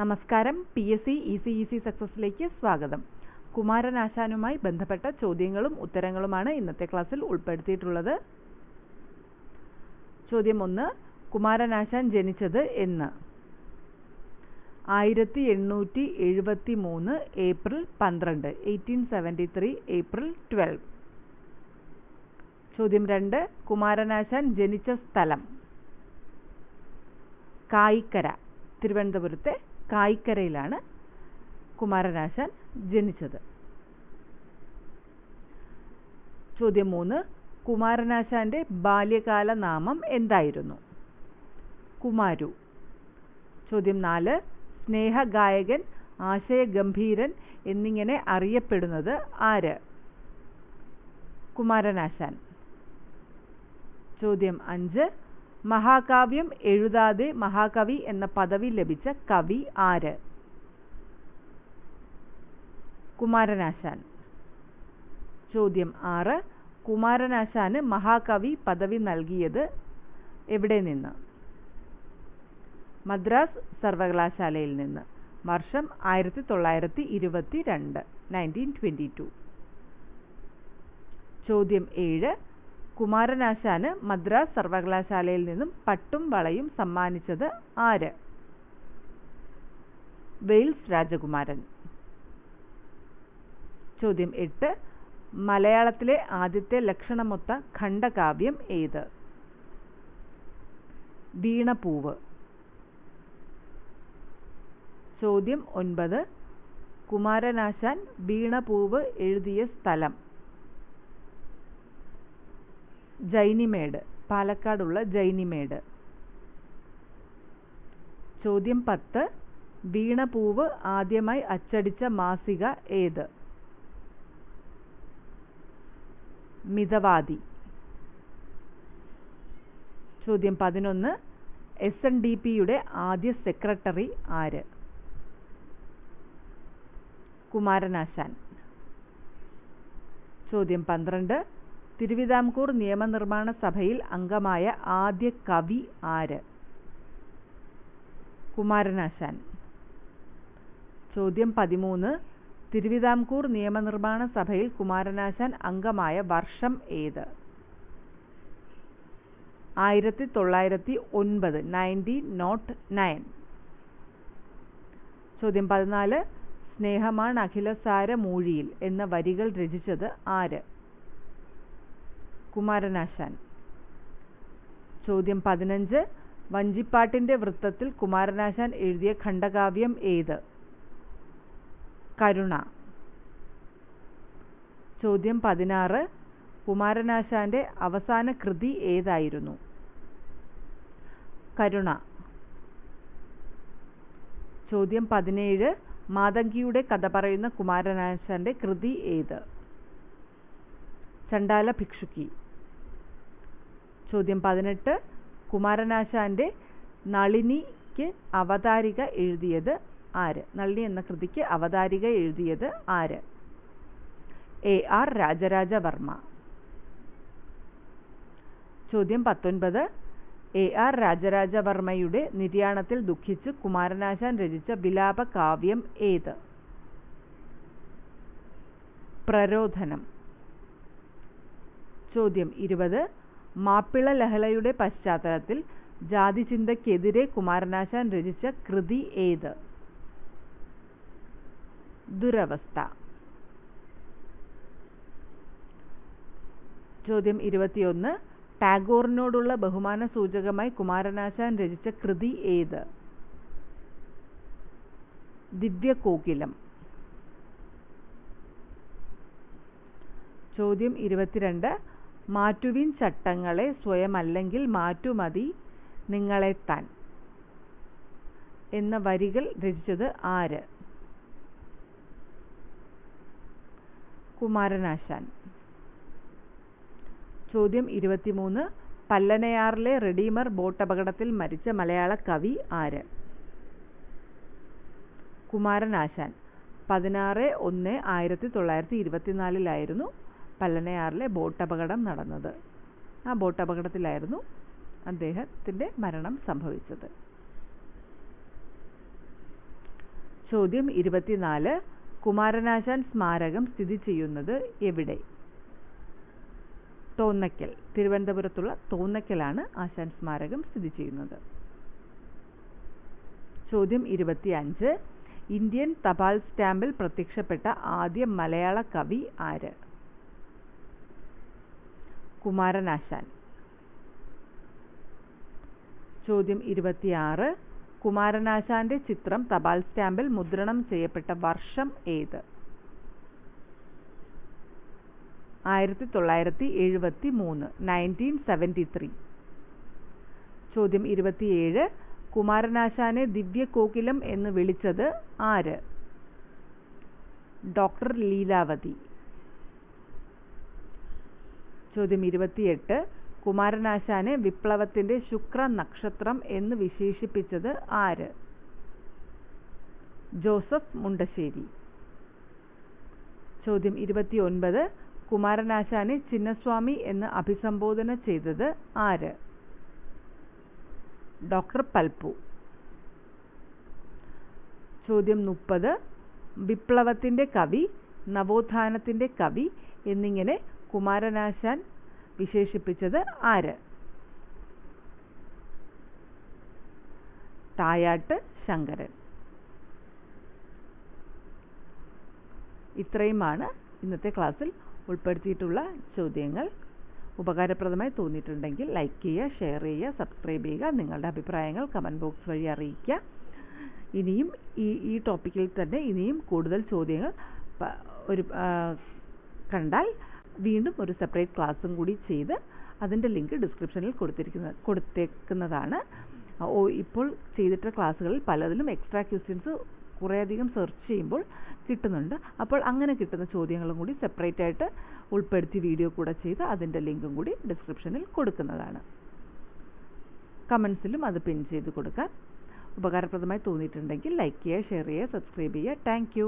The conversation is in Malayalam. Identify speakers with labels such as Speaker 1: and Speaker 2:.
Speaker 1: നമസ്കാരം. P S C E C E C സക്സസിലേക്ക് സ്വാഗതം കുമാരനാശാനുമായി ബന്ധപ്പെട്ട ചോദ്യങ്ങളും ഉത്തരങ്ങളുമാണ് ഇന്നത്തെ ക്ലാസ്സിൽ ഉൾപ്പെടുത്തിയിട്ടുള്ളത്. ചോദ്യം ഒന്ന് കുമാരനാശാൻ ജനിച്ചത് എന്ന്. ആയിരത്തി എണ്ണൂറ്റി എഴുപത്തി മൂന്ന് ഏപ്രിൽ പന്ത്രണ്ട് eighteen seventy three April twelve. ചോദ്യം രണ്ട് കുമാരനാശാൻ ജനിച്ച സ്ഥലം. കായിക്കര തിരുവനന്തപുരത്തെ കായിക്കരയിലാണ് കുമാരനാശാൻ ജനിച്ചത്. ചോദ്യം മൂന്ന് കുമാരനാശാന്റെ ബാല്യകാല നാമം എന്തായിരുന്നു? കുമാരു. ചോദ്യം നാല് സ്നേഹഗായകൻ ആശയഗംഭീരൻ എന്നിങ്ങനെ അറിയപ്പെടുന്നത് ആര്? കുമാരനാശാൻ. ചോദ്യം അഞ്ച് മഹാകാവ്യം എഴുതാതെ മഹാകവി എന്ന പദവി ലഭിച്ച കവി ആര്? കുമാരനാശാൻ. ചോദ്യം ആറ്. കുമാരനാശാന് മഹാകവി പദവി നൽകിയത് എവിടെ നിന്ന്? മദ്രാസ് സർവകലാശാലയിൽ നിന്ന്. വർഷം ആയിരത്തി തൊള്ളായിരത്തി ഇരുപത്തി രണ്ട് നയന്റീൻ ട്വന്റി ടു ചോദ്യം ഏഴ്. കുമാരനാശാന് മദ്രാസ് സർവകലാശാലയിൽ നിന്നും പട്ടും വളയും സമ്മാനിച്ചത് ആര്? വെയിൽസ് രാജകുമാരൻ. ചോദ്യം എട്ട്. മലയാളത്തിലെ ആദ്യത്തെ ലക്ഷണമൊത്ത ഖണ്ഡകാവ്യം ഏത്? വീണപൂവ്. ചോദ്യം ഒൻപത്. കുമാരനാശാൻ വീണപൂവ് എഴുതിയ സ്ഥലം. ജൈനിമേട് പാലക്കാടുള്ള ജൈനിമേട്. ചോദ്യം പത്ത് വീണപൂവ് ആദ്യമായി അച്ചടിച്ച മാസിക ഏത്? മിതവാദി. ചോദ്യം പതിനൊന്ന് എസ് എൻ ഡി പിയുടെ ആദ്യ സെക്രട്ടറി ആര്? കുമാരനാശാൻ. ചോദ്യം പന്ത്രണ്ട് തിരുവിതാംകൂർ നിയമനിർമ്മാണ സഭയിൽ അംഗമായ ആദ്യ കവി ആര്? കുമാരനാശാൻ. ചോദ്യം പതിമൂന്ന്. തിരുവിതാംകൂർ നിയമനിർമ്മാണ സഭയിൽ കുമാരനാശാൻ അംഗമായ വർഷം ഏത്? ആയിരത്തി തൊള്ളായിരത്തി ഒൻപത് നയന്റീൻ നോട്ട് നയൻ. ചോദ്യം പതിനാല്. സ്നേഹമാണ് അഖിലസാര മൂഴിയിൽ എന്ന വരികൾ രചിച്ചത് ആര്? കുമാരനാശാൻ. ചോദ്യം പതിനഞ്ച്. വഞ്ചിപ്പാട്ടിന്റെ വൃത്തത്തിൽ കുമാരനാശാൻ എഴുതിയ ഖണ്ഡകാവ്യം ഏത്? കരുണ. ചോദ്യം പതിനാറ്. കുമാരനാശാന്റെ അവസാന കൃതി ഏതായിരുന്നു? കരുണ. ചോദ്യം പതിനേഴ്. മാതങ്കിയുടെ കഥ പറയുന്ന കുമാരനാശാന്റെ കൃതി ഏത്? ചണ്ടാല ഭിക്ഷുക്കി. ചോദ്യം പതിനെട്ട്. കുമാരനാശാന്റെ നളിനിക്ക് അവതാരിക എഴുതിയത് ആര്? നളിനി എന്ന കൃതിക്ക് അവതാരിക എഴുതിയത് ആര്? A R Rajarajavarma. ചോദ്യം പത്തൊൻപത്. എ ആർ രാജരാജവർമ്മയുടെ നിര്യാണത്തിൽ ദുഃഖിച്ച് കുമാരനാശാൻ രചിച്ച വിലാപ കാവ്യം ഏത്? പ്രരോധനം. ചോദ്യം ഇരുപത്. മാപ്പിള ലഹളയുടെ പശ്ചാത്തലത്തിൽ ജാതിചിന്തയ്ക്കെതിരെ കുമാരനാശാൻ രചിച്ച കൃതി ഏത്? ദുരവസ്ഥ. ചോദ്യം ഇരുപത്തിയൊന്ന്. ടാഗോറിനോടുള്ള ബഹുമാന സൂചകമായി കുമാരനാശാൻ രചിച്ച കൃതി ഏത്? ദിവ്യകോകിലം. ചോദ്യം ഇരുപത്തിരണ്ട്. മാറ്റുവിൻ ചട്ടങ്ങളെ സ്വയമല്ലെങ്കിൽ മാറ്റുമതി നിങ്ങളെ താൻ. എന്ന വരികൾ രചിച്ചത് ആര്? കുമാരനാശാൻ. ചോദ്യം ഇരുപത്തിമൂന്ന്. പല്ലനയാറിലെ റെഡീമർ ബോട്ട് അപകടത്തിൽ മരിച്ച മലയാള കവി ആര്? കുമാരനാശാൻ. പതിനാറ് ഒന്ന് ആയിരത്തി തൊള്ളായിരത്തി ഇരുപത്തിനാലിലായിരുന്നു പല്ലനയാറിലെ ബോട്ട് അപകടം നടന്നത്. ആ ബോട്ട് അപകടത്തിലായിരുന്നു അദ്ദേഹത്തിന്റെ മരണം സംഭവിച്ചത്. ചോദ്യം ഇരുപത്തിനാല്. കുമാരനാശാൻ സ്മാരകം സ്ഥിതി ചെയ്യുന്നത് എവിടെ? തോന്നക്കൽ. തിരുവനന്തപുരത്തുള്ള തോന്നക്കലാണ് ആശാൻ സ്മാരകം സ്ഥിതി ചെയ്യുന്നത്. ചോദ്യം ഇരുപത്തിയഞ്ച്. ഇന്ത്യൻ തപാൽ സ്റ്റാമ്പിൽ പ്രത്യക്ഷപ്പെട്ട ആദ്യ മലയാള കവി ആര്? കുമാരനാശാൻ. ചോദ്യം ഇരുപത്തിയാറ്. കുമാരനാശാന്റെ ചിത്രം തപാൽ സ്റ്റാമ്പിൽ മുദ്രണം ചെയ്യപ്പെട്ട വർഷം ഏത്? ആയിരത്തി തൊള്ളായിരത്തി എഴുപത്തി മൂന്ന് നയന്റീൻ സെവന്റി ത്രീ ചോദ്യം ഇരുപത്തിയേഴ്. കുമാരനാശാനെ ദിവ്യകോകിലം എന്ന് വിളിച്ചത് ആര്? ഡോക്ടർ ലീലാവതി. ചോദ്യം ഇരുപത്തിയെട്ട്. കുമാരനാശാനെ വിപ്ലവത്തിന്റെ ശുക്ര നക്ഷത്രം എന്ന് വിശേഷിപ്പിച്ചത് ആര്? ജോസഫ് മുണ്ടശ്ശേരി. ചോദ്യം ഇരുപത്തിയൊൻപത്. കുമാരനാശാനെ ചിന്നസ്വാമി എന്ന് അഭിസംബോധന ചെയ്തത് ആര്? ഡോക്ടർ പൽപ്പു. ചോദ്യം മുപ്പത്. വിപ്ലവത്തിന്റെ കവി നവോത്ഥാനത്തിന്റെ കവി എന്നിങ്ങനെ കുമാരനാശാൻ വിശേഷിപ്പിച്ചത് ആര്? തായാട്ട് ശങ്കരൻ. ഇത്രയുമാണ് ഇന്നത്തെ ക്ലാസ്സിൽ ഉൾപ്പെടുത്തിയിട്ടുള്ള ചോദ്യങ്ങൾ. ഉപകാരപ്രദമായി തോന്നിയിട്ടുണ്ടെങ്കിൽ ലൈക്ക് ചെയ്യുക ഷെയർ ചെയ്യുക സബ്സ്ക്രൈബ് ചെയ്യുക നിങ്ങളുടെ അഭിപ്രായങ്ങൾ കമന്റ് ബോക്സ് വഴി അറിയിക്കുക. ഇനിയും ഈ ഈ ടോപ്പിക്കിൽ തന്നെ ഇനിയും കൂടുതൽ ചോദ്യങ്ങൾ ഒരു കണ്ടാൽ വീണ്ടും ഒരു സെപ്പറേറ്റ് ക്ലാസ്സും കൂടി ചെയ്ത് അതിന്റെ ലിങ്ക് ഡിസ്ക്രിപ്ഷനിൽ കൊടുത്തിരിക്കുന്ന കൊടുത്തേക്കുന്നതാണ്. ഇപ്പോൾ ചെയ്തിട്ട ക്ലാസ്സുകളിൽ പലതിലും എക്സ്ട്രാ ക്വസ്റ്റ്യൻസ് കുറേയധികം സെർച്ച് ചെയ്യുമ്പോൾ കിട്ടുന്നുണ്ട്. അപ്പോൾ അങ്ങനെ കിട്ടുന്ന ചോദ്യങ്ങളും കൂടി സെപ്പറേറ്റ് ആയിട്ട് ഉൾപ്പെടുത്തി വീഡിയോ കൂടെ ചെയ്ത് അതിന്റെ ലിങ്കും കൂടി ഡിസ്ക്രിപ്ഷനിൽ കൊടുക്കുന്നതാണ്. കമൻസിലും അത് പിൻ ചെയ്ത് കൊടുക്കാൻ ഉപകാരപ്രദമായി തോന്നിയിട്ടുണ്ടെങ്കിൽ ലൈക്ക് ചെയ്യുക ഷെയർ ചെയ്യുക സബ്സ്ക്രൈബ് ചെയ്യുക. താങ്ക്